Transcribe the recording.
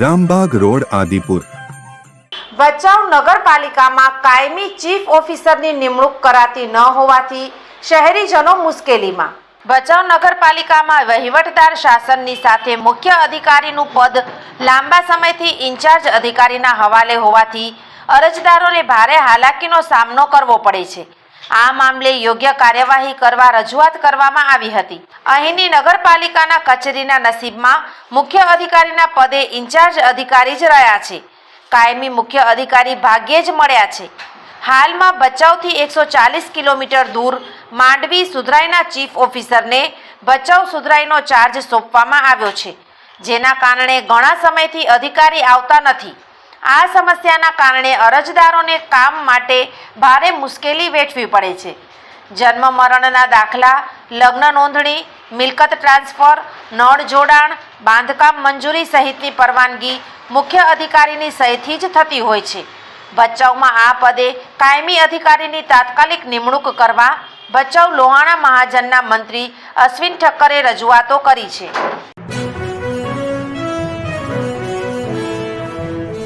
Rambagh road, Adipur. Bhachau નગરપાલિકામાં કાયમી chief ઓફિસરની નિમણૂક કરાતી ન હોવાથી શહેરીજનો મુશ્કેલીમાં. ભચાઉ નગરપાલિકામાં વહીવટદાર શાસનની સાથે મુખ્ય અધિકારીનું પદ લાંબા સમયથી ઇન્ચાર્જ અધિકારીના હવાલે હોવાથી અરજદારોને ભારે હાલાકીનો સામનો કરવો પડે છે. આ મામલે યોગ્ય કાર્યવાહી કરવા રજૂઆત કરવામાં આવી હતી. અહીંની નગરપાલિકાના કચેરીના નસીબમાં મુખ્ય અધિકારીના પદે ઇન્ચાર્જ અધિકારી જ રહ્યા છે. કાયમી મુખ્ય અધિકારી ભાગ્યે જ મળ્યા છે. હાલમાં ભચાઉથી એકસો ચાલીસ કિલોમીટર દૂર માંડવી સુધરાઈના ચીફ ઓફિસરને ભચાઉ સુધરાઈનો ચાર્જ સોંપવામાં આવ્યો છે. જેના કારણે ઘણા સમયથી અધિકારી આવતા નથી. આ સમસ્યાના કારણે અરજદારોને કામ માટે ભારે મુશ્કેલી વેઠવી પડે છે. જન્મ મરણના દાખલા, લગ્ન નોંધણી, મિલકત ટ્રાન્સફર, નળ જોડાણ, બાંધકામ મંજૂરી સહિતની પરવાનગી મુખ્ય અધિકારીની સહીથી જ થતી હોય છે. ભચાઉમાં આ પદે કાયમી અધિકારીની તાત્કાલિક નિમણૂક કરવા ભચાઉ લોહાણા મહાજનના મંત્રી અશ્વિન ઠક્કરે રજૂઆતો કરી છે.